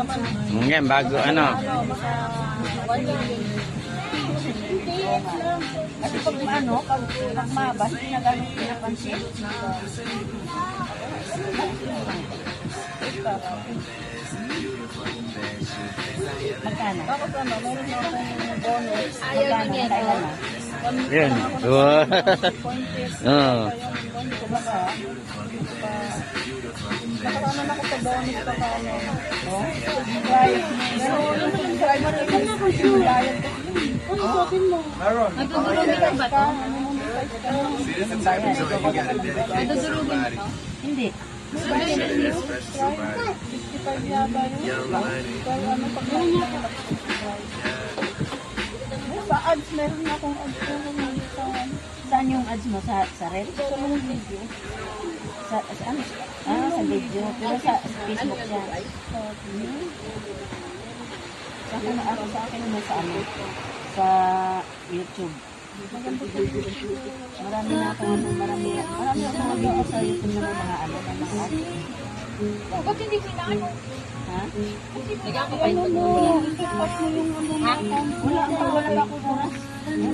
Nghe bago ano. Kasi pag ano, pag nagmabas, pinagamit pinapansin. Magkano? Bakit ano, meron na akong bonus. Ayaw niya ito. Yan. Oo. Oo. Nakakaano na ako sa bonus pa ka ano. Oh? Subscribe. Pero yung subscriber ko yung bayad ko. Ano sabihin mo? Nagdudurugin ka ba to? Bayad. Nagdudurugin ba to? Hindi. 55 yata yun. Kaya ano pag Sa ads, meron akong ads Saan yung ads mo? Sa, sa red? Sa. Sa, ano? Sa video. Pero sa, Facebook yan. Sa akin, ako sa akin naman sa ano? Sa YouTube. Marami na ano, marami na. Marami akong mga video sa YouTube na mga ano, na mga ads. Ba't hindi pinaano? Ha? Ano mo? Wala, wala, wala ako oras.